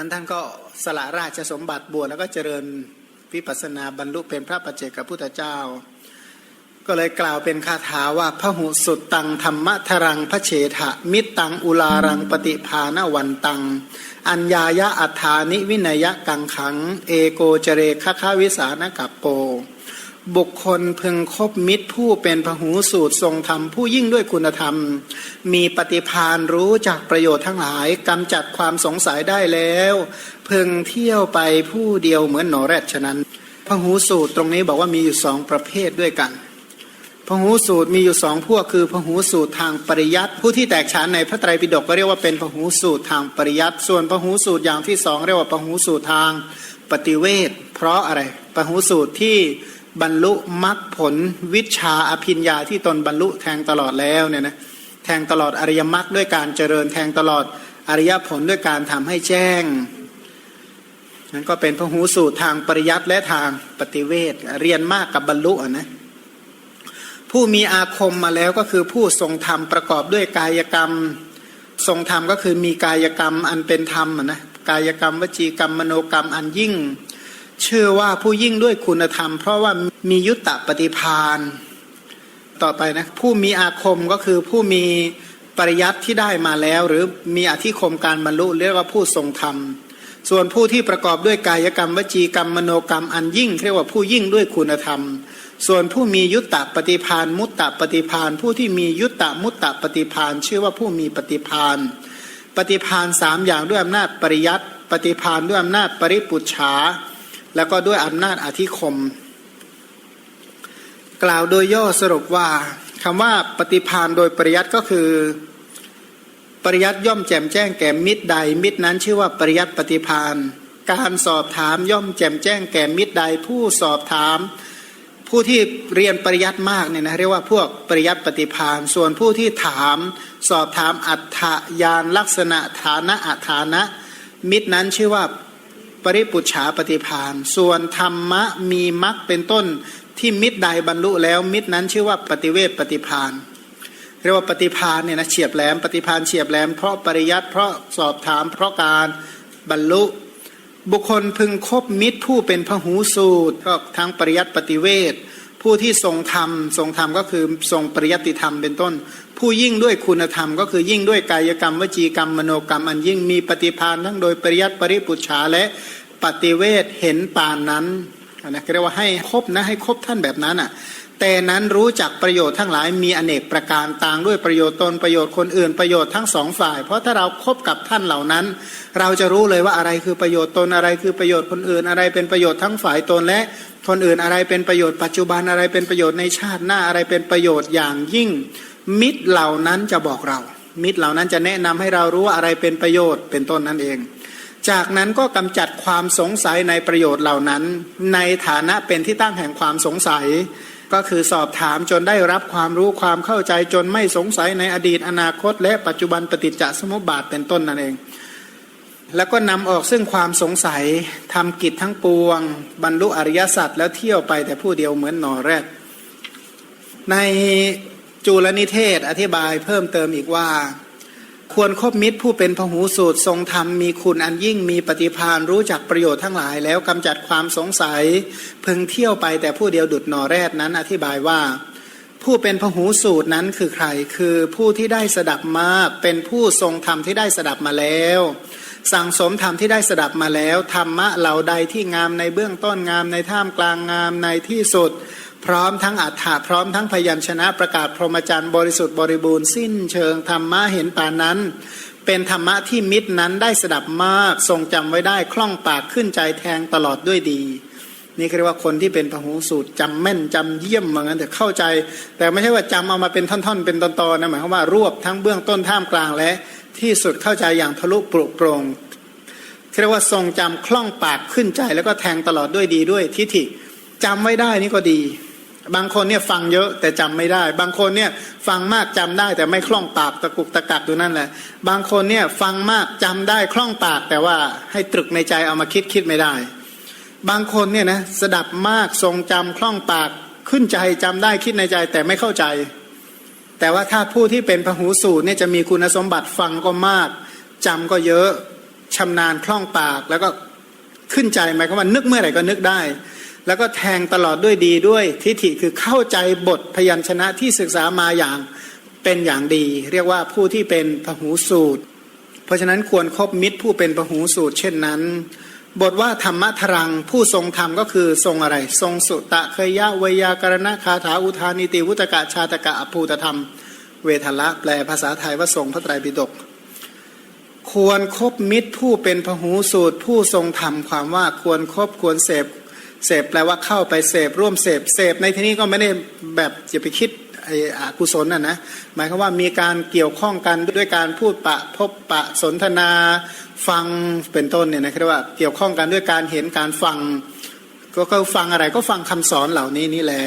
พันท่านก็สละราชสมบัติบวชแล้วก็เจริญวิปัสนาบรรลุเป็นพระปัจเจกพุทธเจ้า ก็เลยกล่าวเป็นคาถาว่าพระหุสุตตังธรรมทรังพระเฉทะ มิตตังอุลารังปฏิภาณวันตัง อัญญายะอัฏฐานิวินัยกังขัง เอโกเจเรคะคะวิสานกัปโป บุคคลพึงคบมิตรผู้เป็นพหูสูตรทรงธรรมผู้ยิ่งด้วยคุณธรรม มีปฏิพานรู้จากประโยชน์ทั้งหลายกำจัดความสงสัยได้แล้ว พึงเที่ยวไปผู้เดียวเหมือนหนอแรดฉะนั้นพหูสูตรตรงนี้บอกว่ามีอยู่สองประเภทด้วยกันพหูสูตรมีอยู่สองพวกคือพหูสูตรทางปริยัติผู้ที่แตกฉานในพระไตรปิฎกก็เรียกว่าเป็นพหูสูตรทางปริยัติส่วนพหูสูตรอย่างที่สองเรียกว่าพหูสูตรทางปฏิเวทเพราะอะไรพหูสูตรที่ บรรลุมรรคผลวิชาอภิญญาที่ตนบรรลุแทงตลอดแล้วเนี่ยนะแทงตลอดอริยมรรคด้วยการเจริญแทงตลอดอริยผลด้วยการทำให้แจ้งนั้นก็เป็นพหูสูตรทางปริยัติและทางปฏิเวทเรียนมากกับบรรลุอะนะผู้มีอาคมมาแล้วก็คือผู้ทรงธรรมประกอบด้วยกายกรรม ทรงธรรมก็คือมีกายกรรมอันเป็นธรรมอะนะกายกรรม วจีกรรมมโนกรรมอันยิ่ง ชื่อว่าผู้ยิ่งด้วยคุณธรรม เพราะว่ามียุตตปฏิพานต่อไปนะผู้มีอาคมก็คือผู้มีปริยัติที่ได้มาแล้ว หรือมีอธิคมการบรรลุเรียกว่าผู้ทรงธรรม ส่วนผู้ที่ประกอบด้วยกายกรรมวจีกรรมมโนกรรมอันยิ่งเรียกว่าผู้ยิ่งด้วยคุณธรรม ส่วนผู้มียุตตปฏิพานมุตตปฏิพานผู้ที่มียุตตมุตตปฏิพานชื่อว่าผู้มีปฏิพานปฏิพานสามอย่างด้วยอำนาจปริยัติปฏิพานด้วยอำนาจปริปุจฉา แล้วก็ด้วยอำนาจอธิคม กล่าวโดยย่อสรุปว่าคำว่าปฏิพานโดยปริยัติก็คือ ปริยัติย่อมแจ่มแจ้งแก่มิตรใด มิตรนั้นชื่อว่าปริยัติปฏิพานการสอบถามย่อมแจ่มแจ้งแก่มิตรใด ผู้สอบถาม ผู้ที่เรียนปริยัติมากเนี่ยนะเรียกว่าพวกปริยัติปฏิพานส่วนผู้ที่ถาม สอบถามอัฏฐยานลักษณะฐานะอัฐานะ มิตรนั้นชื่อว่า ปริปุจฉาปฏิพาน ส่วนธรรมะมีมรรคเป็นต้นที่มิตรใดบรรลุแล้วมิตรนั้นชื่อว่าปฏิเวทปฏิพานเรียกว่าปฏิพานเนี่ยนะเฉียบแหลมปฏิพานเฉียบแหลมเพราะปริยัติเพราะสอบถามเพราะการบรรลุบุคคลพึงคบมิตรผู้เป็นพหูสูตรก็ทั้งปริยัติปฏิเวท ผู้ที่ทรงธรรมทรงธรรมก็คือทรงปริยัติธรรมเป็นต้น ผู้ยิ่งด้วยคุณธรรม ก็คือยิ่งด้วยกายกรรมวจีกรรมมโนกรรม อันยิ่งมีปฏิพานทั้งโดยปริยัติปริปุชฉาและปฏิเวทเห็นปานนั้นนะเรียกว่าให้ครบนะให้ครบท่านแบบนั้นอะ แต่นั้นรู้จักประโยชน์ทั้งหลายมีอเนกประการต่างด้วยประโยชน์ตนประโยชน์คนอื่นประโยชน์ทั้งสองฝ่าย เพราะถ้าเราครบกับท่านเหล่านั้น เราจะรู้เลยว่าอะไรคือประโยชน์ตนอะไรคือประโยชน์คนอื่น อะไรเป็นประโยชน์ทั้งฝ่ายตนและคนอื่นอะไรเป็นประโยชน์ปัจจุบันอะไรเป็นประโยชน์ในชาติหน้าอะไรเป็นประโยชน์อย่างยิ่ง มิตรเหล่านั้นจะบอกเรา มิตรเหล่านั้นจะแนะนำให้เรารู้ว่าอะไรเป็นประโยชน์เป็นต้นนั่นเองจากนั้นก็กำจัดความสงสัยในประโยชน์เหล่านั้น ในฐานะเป็นที่ตั้งแห่งความสงสัย ก็คือสอบถามจนได้รับความรู้ความเข้าใจจนไม่สงสัยในอดีตอนาคต และปัจจุบันปฏิจจสมุปบาทเป็นต้นนั่นเอง แล้วก็นำออกซึ่งความสงสัยทำกิจทั้งปวง บรรลุอริยสัจแล้วเที่ยวไปแต่ผู้เดียวเหมือนหนอแรก ในจุลนิเทศอธิบายเพิ่มเติมอีกว่า ควรคบมิตรผู้เป็นพหูสูตรทรงธรรมมีคุณอันยิ่งมีปฏิพานรู้จักประโยชน์ทั้งหลาย แล้วกำจัดความสงสัยพึงเที่ยวไปแต่ผู้เดียวดุดหนอแรดนั้นอธิบายว่า ผู้เป็นพหูสูตรนั้นคือใคร คือผู้ที่ได้สดับมาเป็นผู้ทรงธรรมที่ได้สดับมาแล้ว สั่งสมธรรมที่ได้สดับมาแล้วธรรมะเหล่าใดที่งามในเบื้องต้นงามในท่ามกลางงามในที่สุด พร้อมทั้งอัฏฐะพร้อมทั้งพยัญชนะประกาศพรหมจรรย์บริสุทธิ์บริบูรณ์สิ้นเชิงธรรมะเห็นป่านนั้น เป็นธรรมะที่มิตรนั้นได้สดับมากทรงจำไว้ได้คล่องปากขึ้นใจแทงตลอดด้วยดีนี่เรียกว่าคนที่เป็นพหูสูตรจำแม่นจำเยี่ยมเหมือนกันแต่เข้าใจ แต่ไม่ใช่ว่าจำเอามาเป็นท่อนๆ เป็นตอนๆนะหมายความว่ารวบทั้งเบื้องต้นท่ามกลางและ ที่สุดเข้าใจอย่างทะลุปรุโปร่งเรียกว่าทรงจำคล่องปากขึ้นใจ แล้วก็แทงตลอดด้วยดีด้วยทิฏฐิจำไว้ได้นี่ก็ดี บางคนเนี่ยฟังเยอะแต่จำไม่ได้ บางคนเนี่ยฟังมากจำได้ แต่ไม่คล่องปากตะกุกตะกักอยู่นั่นแหละ บางคนเนี่ยฟังมากจำได้คล่องปากแต่ว่าให้ตรึกในใจเอามาคิดคิดไม่ได้ บางคนเนี่ยนะสดับมากทรงจำคล่องปากขึ้นใจจำได้คิดในใจแต่ไม่เข้าใจ แต่ว่าถ้าผู้ที่เป็นพหูสูตรเนี่ยจะมีคุณสมบัติฟังก็มากจำก็เยอะชำนาญคล่องปากแล้วก็ขึ้นใจหมายความว่านึกเมื่อไหร่ก็นึกได้ แล้วก็แทงตลอดด้วยดีด้วยทิฏฐิคือเข้าใจบทพยัญชนะที่ศึกษามาอย่างเป็นอย่างดี เรียกว่าผู้ที่เป็นพหูสูตร เพราะฉะนั้นควรครบมิตรผู้เป็นพหูสูตร เช่นนั้น บทว่าธรรมะทรังผู้ทรงธรรมก็คือทรงอะไร ทรงสุตะเคยยะเวยากรณะคาถาอุทานิติวุตกะชาตกะอภูตธรรม เวทละแปลภาษาไทยว่าทรงพระไตรปิฎกควรครบมิตรผู้เป็นพหูสูตร ผู้ทรงธรรมความว่าควรครบควรเสพ เสพแปลว่าเข้าไปเสพร่วมเสพเสพในที่นี้ก็ไม่ได้แบบจะไปคิดไอ้อกุศลน่ะนะหมายความว่ามีการเกี่ยวข้องกันด้วยการพูดปะพบปะสนทนาฟังเป็นต้นเนี่ยนะครับว่าเกี่ยวข้องกันด้วยการเห็นการฟัง ก็ฟังอะไรก็ฟังคำสอนเหล่านี้นี่แหละ